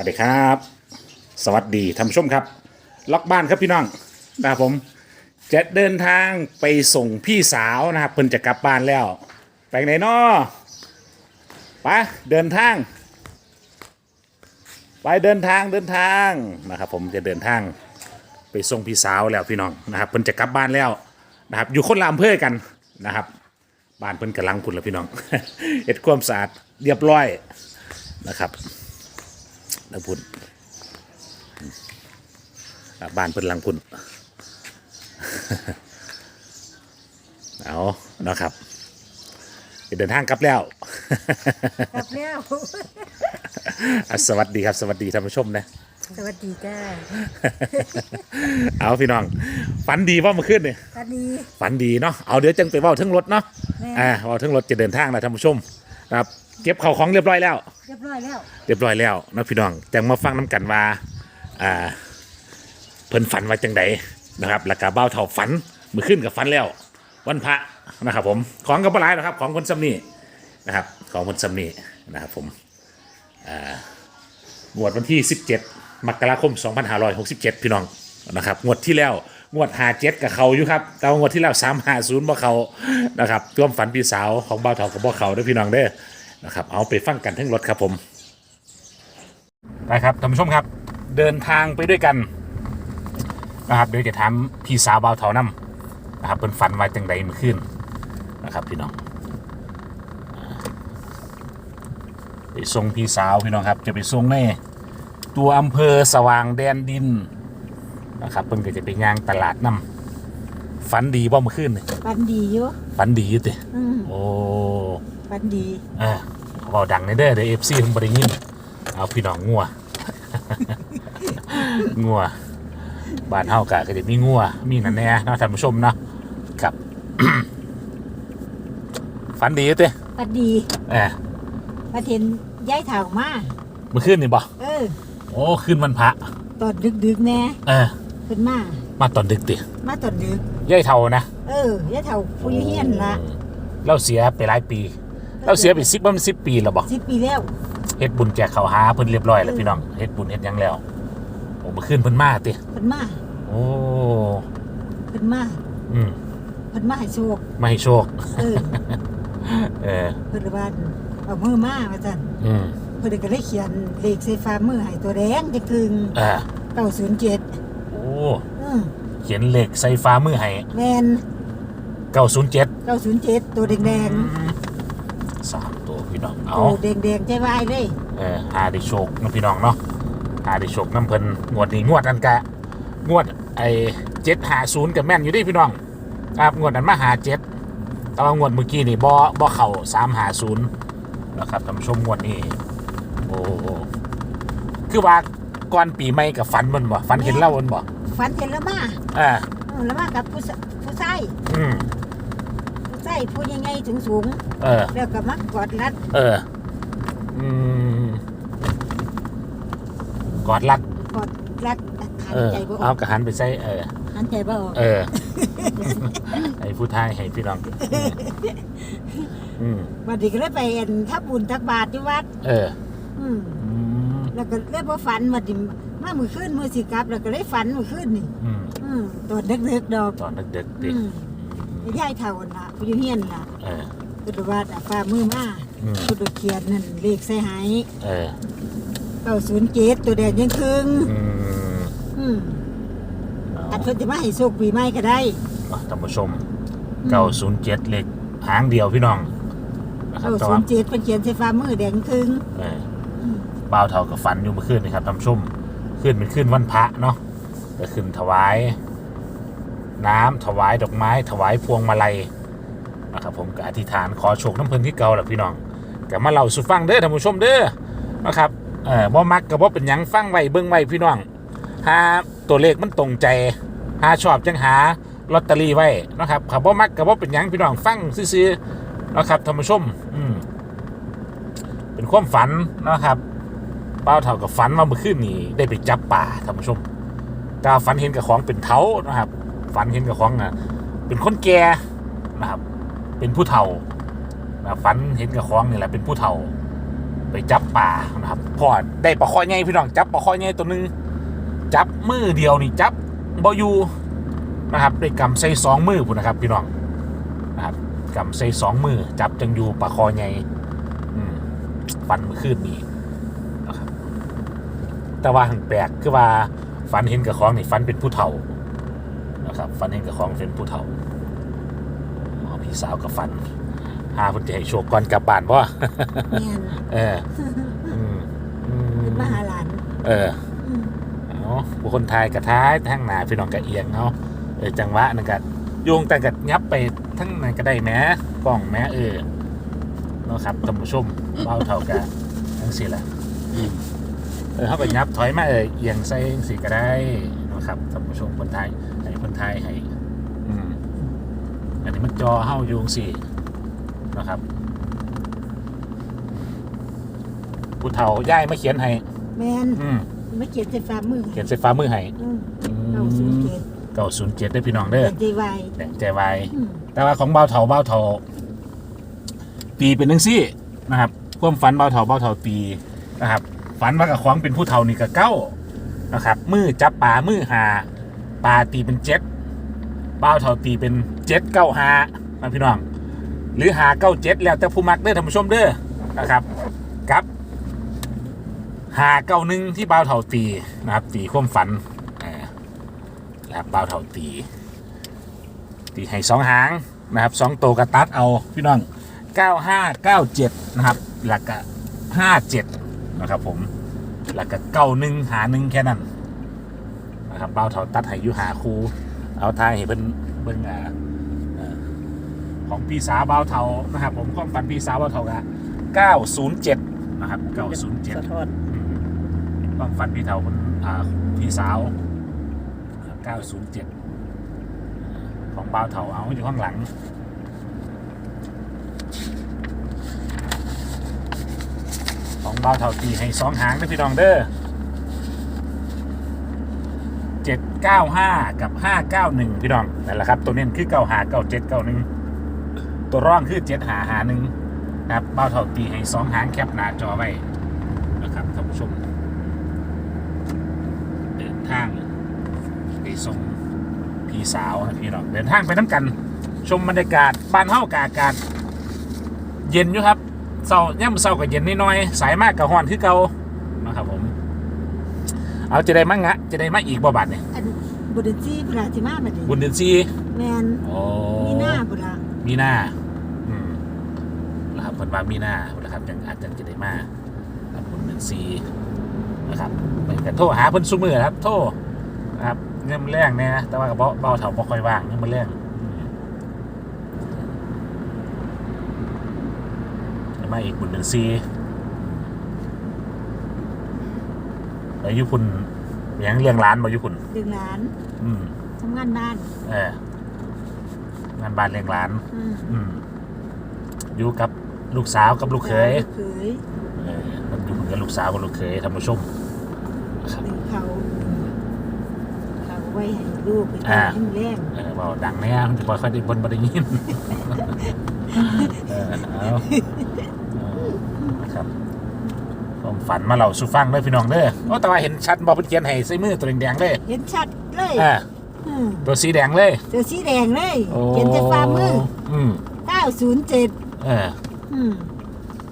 วัสดีครับ สวัสดีท่านผู้ชมครับ ล็อกบ้านครับพี่น้องนะครับผม จะเดินทางไปส่งพี่สาวนะครับเพิ่นจะกลับบ้านแล้ว ไปไหนนาะไปเดินทาง ไปเดินทางเดินทางนะครับผมจะเดินทางไปส่งพี่สาวแล้วพี่น้องนะครับเพิ่นจะกลับบ้านแล้วนะครับอยู่คนละอำเภอกันนะครับ บ้านเพิ่นกำลังพุ่นแล้วพี่น้องเฮ็ดความสะอาดเรียบร้อยนะครับ แล้วพุ่นอะบ้านเพิ่นหลังพุ่นเอานะครับเดินทางกลับแล้วกลับแล้วอะสวัสดีครับ สวัสดีท่านผู้ชมนะ สวัสดีจ้า เอาพี่น้อง ฝันดีว่าเมื่อคืนเนี่ยตอนนี้ฝันดีเนาะ เอาเดี๋ยวจังไปเว่าเทั้งรถเนาะแม่อ่าเว่าเทั้งรถจะเดินทางนะท่านผู้ชมนะ ครับเก็บข้าวของเรียบร้อยแล้ว เรียบร้อยแล้วเรียบร้อยแล้วนะพี่น้องจังมาฟังน้ำกันว่าอ่าเพิ่นฝันว่าจังใดนะครับแล้วก็เบ้าเท่าฝันมือขึ้นกับฝันแล้ว วันพระนะครับ ผมของกับปลายนะครับ ของคนสำนีนะครับ ของคนสำนีนะครับผมอ่า งวดวันที่ 17 มกราคม 2567 พี่น้องนะครับ งวดที่แล้ว งวด57กับเขาอยู่ครับแต่ว่างวดที่แล้ว350บ่เขานะครับร่วมฝันพี่สาวของบ้าเท่ากับบ่เขาด้อพี่น้องเด้อนะครับ เอาไปฟังกันทั้งรถครับผมไปครับท่านผู้ชมครับ เดินทางไปด้วยกันนะครับเดี๋ยวจะถามพี่สาวเบาวเถานํนะครับเป็นฝันไว้จังใดเมื่อคืนนะครับพี่น้องไปส่งพี่สาวพี่น้องครับ จะไปส่งในตัวอำเภอสว่างแดนดิน นะครับเพิ่นก็จะไปย่างตลาดนํฝันดีบ่เมื่อคืนนี่ปันดีอยู่ฝันดีอยู่ติอืมโอ้ปันดีเออเบาดังในเด้อเดี๋ยวเอฟซีเพิ่นบ่ได้ยินเอาพี่น้องงัว งัวบ้านเฮากะก็จะมีงัวมีนั่นแน่เนาะท่านผู้ชมเนาะครับ ฝันดีอยู่ติปันดีเออประเทนย้ายเถ่ามา เมื่อคืนนี่บ่เออ โอ้คืนวันพระตอนดึกๆแน่เออ ขึ้นมา มาตอนดึกติมาตอนดึกยายเฒ่านะเออย่ายเถ่าผู้อยู่เฮียนละอืมเราเสียไปหลายปี เราเสียไป10บ่มัน10ปีแล้วบ่สิบปีแล้วเฮ็ดบุญแจกข้าวหาเพิ่นเรียบร้อยแล้วพี่น้องเฮ็ดบุญเฮ็ดหยังแล้วโอ้เมื่อคืนเพิ่นมาติเพิ่นมาโอ้เพิ่นมาอืมเพิ่นมาให้โชคไม่ให้โชค เออ เออ เพิ่นว่าเอามือมาว่าซั่นอืมเพิ่นก็เลยเขียนเลขใส่ฟ้ามือให้ตัวแดงจังคึงอ่า907โอ้อืมเขียนเหล็กใส่ฟ้ามือให้แม่น907 907ตัวแดงสามตัวพี่น้องๆเอาตัวแดงๆใจวายเลยเออหาได้โชคนะพี่น้องเนาะหาได้โชคน้ำเพิ่นงวดนี้งวดนั้นกะ งวดไอ้เจ็ดหาศูนย์กับแม่นอยู่ดิพี่น้องครับงวดนั้นมาหาเจ็ดแต่ว่างวดเมื่อกี้นี่บ่บ่เข่าสามหาศูนย์นะครับท่านผู้ชมงวดนี้โอ้โหคือว่าก่อนปีใหม่กับฝันมันบ่ฝันเห็นเล่ามันบ่ ฝันเห็นแล้วมาอ่าเออแล้วมากับผู้สผู้ชายอืมผู้ชายผู้ยังไงสูงสูงเออ ๆแล้วก็มักกอดรัดเออ อืมกอดรัดกอดรัดหัเอนอ ใจบ่อเอาอกกระหันไปใส่เออ หันใจบ่ออกเออ ไอ้ผู้ทายให้พี่น้องอืมบัดนี้ก็เลยไปเอ็นทับบุญทักบาทที่วัด เออ อืมอืมแล้วก็เลยบ่ฝันบัดนี้ มามื้อคืนมื้อสิกลับ แล้วก็เลยฝันมื้อคืนนี่อืมอืมตอนดึกๆดอกตอนเด็กๆดิอืมยายเฒ่าน่ะผู้อยู่เฮียนล่ะเออพุทธวัดอะฟ้ามือมาอืมพุทธเขียนนั่นเลขใส่หายเออ907ตัวแดงยังครึ่งอืมอืมเอาอันเพิ่นจะมาให้โชคปีใหม่ก็ได้ เอาท่านผู้ชมเก้าศูนย์เจ็ดเล็กหางเดียวพี่น้องนะครับแต่ว่า907เพิ่นเขียนใส่ฟ้ามือแดงครึ่งเออบ่าวเท่ากับฝันอยู่เมื่อคืนนี่ครับท่านผู้ชม คืนเป็นคืนวันพระเนาะก็ขึ้นถวาย น้ำถวายดอกไม้ ถวายพวงมาลัยนะครับผมก็อธิษฐานขอโชคน้ำเพิ่นที่เก่าแหละพี่น้องก็มาเล่าสู่ฟังเด้อท่านผู้ชมเด้อนะครับเออบ่มักก็บ่เป็นหยังฟังไว้เบิ่งไว้พี่น้องหาตัวเลขมันตรงใจหาชอบจังหาลอตเตอรี่ไว้นะครับถ้าบ่มักก็บ่เป็นหยังพี่น้องฟังซื่อๆนะครับท่านผู้ชมอืมเป็นความฝันนะครับ ป้าเท่ากับฝันว่าเมื่อคืนนี้ได้ไปจับป่าท่านผู้ชมแตาฝันเห็นกับของเป็นเท้านะครับฝันเห็นกับของอะเป็นคนแก่นะครับ เป็นผู้เฒ่านะฝันเห็นกับของนี่แหละเป็นผู้เฒ่า ไปจับป่านะครับพอได้ปลาคอยใหญ่พี่น้องจับปลาคอยใหญ่ตัวหนึงจับมือเดียวนี่จับบอยู่นะครับได้กำใส่สองมือพุ่นะครับ พี่น้องนะครับกำใส่สองมือจับจังอยู่ปลาคอยใหญ่อืมฟันเมื่อขึ้นนี่ แต่ว่าหังแปลกคือว่าฟันเห็นกับของนี่ฟันเป็นผู้เฒ่านะครับฟันเห็นกับของเป็นผู้เฒ่าอ๋อพี่สาวกับฟันหาเพุ่นจะให้โชคก่อนกลับบ้านบ่แม่นเอออืมอืมเป็นมาหาหลานเอออืมเอาผู้คนไทยกระท้ายทั้งหนาพี่น้องกระเอียงเอาเออจังหวะนั่นก็โยงแต่กัดยับไปทั้งนั้นก็ได้แหม้กล้องแหม้เออเนาะครับท่านผู้ชมเบาเท่ากันทั้งสี่แหละอืม เออเขาก็ยับถอยมาเออเอียงใส่จังสี่ก็ได้เนาะครับท่านผู้ชมคนไทยให้คนไทยให้อืมอันนี้มันจอเฮาโยงสี่นะครับผู้เฒ่าย่ายมาเขียนให้แม่นอืมไม่เขียนใส่ฝ่ามือเขียนใส่ฟ้ามือให้อืมเราสูงเกตเก้าศูนย์เจ็ดได้อพี่น้องเด้อเป็นใจไวแดงใจไวายอืมแต่ว่าของเบาเถาเบาเถาตีเป็นหนึ่งซี่นะครับ ความฝันเบาเถาเบาเถาตีนะครับ ฝันว่ากับของเป็นผู้เฒ่านี่ก็เก้านะครับมือจับปลามือหาปลาตีเป็นเจ็ดเบาเถาตีเป็นเจ็ดเก้าหานะพี่น้อง หรือหาเก้าเจ็ดแล้วแต่ผู้มักเด้อท่านผู้ชมเด้อนะครับกับหาเก้าหนึ่งที่เบาเถาตีนะครับ ตีความฝันนะครับเบาเถาตีตีให้สองหางนะครับสองโตกระตัดเอาพี่น้อง9597นะครับหลักกะ57 นะครับผมหลักกะเก้าหนึ่งหาหนึ่งแค่นั้นนะครับเบาเถาตัดให้อยู่หาครูเอาทายให้เพิ่นเบิ่งอ่าเอ่อของพี่สาวเบาเถานะครับผมความฝันพี่สาวเบาเถากะ907นะครับ907สะท้อนความฝันพี่เถาคนอ่าพี่สาว907ของบ่าวเถาเอาอยู่ข้างหลัง ของ บ่าวเถาตีให้สองหางนะพี่น้องเด้อเจ็ดเก้าห้ากับห้าเก้าหนึ่งพี่น้องนั่นแหละครับ ตัวเน้นคือเก้าหาเก้าเจ็ดเก้าหนึ่งตัวร่องคือเจ็ดหาหาหนึ่งนะครับบ่าวเถาตีให้สองหางแคปหน้าจอไว้นะครับท่านผู้ชมเดินทางไปส่งพี่สาวนะพี่น้องเดินทางไปน้ำกัน ชมบรรยากาศบ้านเฮากาอากาศ เย็นอยู่ครับ เศร้าย่ำเศร้ากับเย็นน้อยๆสายมากกับฮ้อนคือเก่านะครับผม เอาจะได้มั่งะจะได้มาอีกบ่บาทเนี่ยอันบุญซีพระจิมาบัดนี้บุญเดือนซีแม่นโอ้มีหน้าบุญละมีหน้าอืมนะครับเพิ่นว่ามีหน้านะครับจังอาจจะจะได้มาครับบุญเดือนซีนะครับเหมือนกันโทรหาเพิ่นซุมือครับ โทรนะครับเงินมันแรงเนี่ยแต่ว่ากับเบาเบาเถาบ่ค่อยว่างเงินมันแรงอื มมาอีกบุญหนึ่งซีแล้วยุคุณยังเลี้ยงร้านมายุคุณดึงหลาน อืมทำงานบ้าน เอองานบ้านเลี้ยงร้าน อืมอืมอยู่กับลูกสาวกับลูกเขยลูกเขยเออมันอยู่กับลูกสาวกับลูกเขยทำมาชมนะครับดึงเขาเขาไว้ให้ลูกไปกินอ่าให้มันแรงเออเบาดังแน่มันจะบ่ค่อยได้บนบ่ได้ยินเออเอาเออนะ ครับความฝันมาเล่าสู่ฟังเด้อพี่น้องเด้อโอ้แต่ว่าเห็นชัดบ่เพิ่นเขียนให้ใส่มือตัวแดงๆเลยเห็นชัดเลยอ่าอืมตัวสีแดงเลยเจอสีแดงเลยเขียนใส่ฝ่ามืออืม907เออ อืม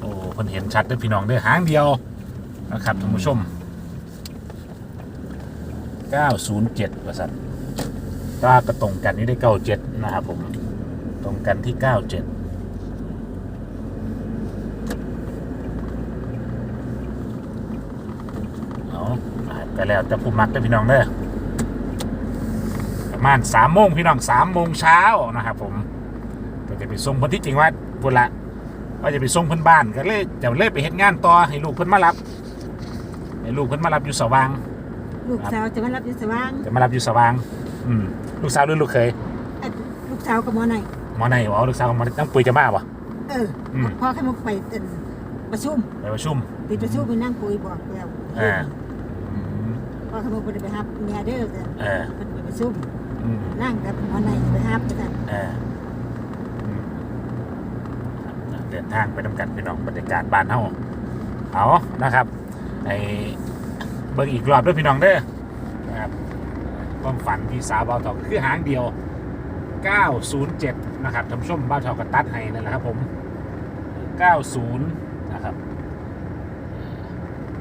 โอ้เพิ่นเห็นชัดเด้อพี่น้องเด้อหางเดียวนะครับท่านผู้ชม 907ว่าซั่นตากระตรงกันนี่ได้ 97 นะครับผม ตรงกันที่ 97 เอานะครับ ก็แล้วแต่ผู้มักเด้อพี่น้องเด้อประมาณ3โมงพี่น้อง3โมงเช้านะครับผมก็จะไปส่งเพิ่นที่จริงว่าพุ่นละว่าจะไปส่งเพิ่นบ้านก็เลยจะเลยไปเฮ็ดงานต่อให้ลูกเพิ่นมารับให้ลูกเพิ่นมารับอยู่สว่าง ลูกสาวจะมารับอยู่สว่างจะมารับอยู่สว่างอืมลูกสาวหรือลูกเขยเอ้ยลูกสาวกับหมอไหนหมอไหนอ๋อลูกสาวของหมอน้องปุยจะมาบ่ เอออืมพ่อให้มันไปเอิ่นประชุมไปประชุม ติดประชุมไปนั่งคุยบอกแล้ว อ่าอืม พ่อให้มันไปหับเมียเด้อกันเออ มันไปประชุมอืมนั่งกับหมอไหนไปหับกันเอออืมครับเดินทางไปนำกันพี่น้องบรรยากาศบ้านเฮาเอานะครับไอเบิ่งอีกรอบด้วยพี่น้องเด้อนะครับความฝันพี่สาวเบาเถาคือหางเดียว 907 นะครับท่านผู้ชมเบาเถากับตัดให้นั่นแหละครับผม 90 นะครับ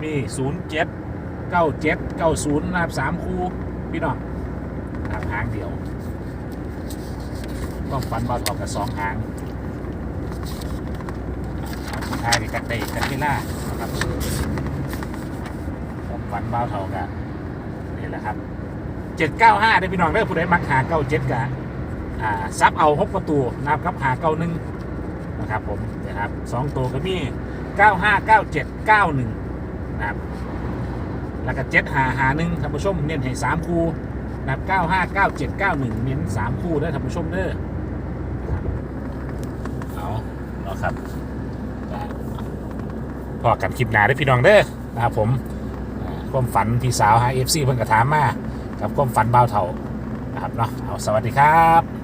มี 07 97 90นะครับ3คู่พี่น้องหางเดียว ต้องฝันบาเถากับ2หางเอาทายกันได้กันไม่ล่านะครับต้องฝันเบาเถากับนี่แหละครับ795ได้พี่น้องได้ผู้ใดมักหา97กับอ่าซับเอาหกประตูนะครับกับหาเก้าหนึ่งนะครับผมนะครับสองตัวก็มี95 97 91นะครับ แล้วก็7หาหาหนึ่งท่านผู้ชมเน้นให้3คู่นะครับ95 97 91เน้น3คู่เด้อท่านผู้ชมเด้อเอาเนาะครับพอกันคลิปหนาได้พี่น้องเด้อนะครับผมความฝันที่สาวหา FC เพิ่นก็ถามมากับความฝันเบาเท่านะครับเนาะเอาสวัสดีครับ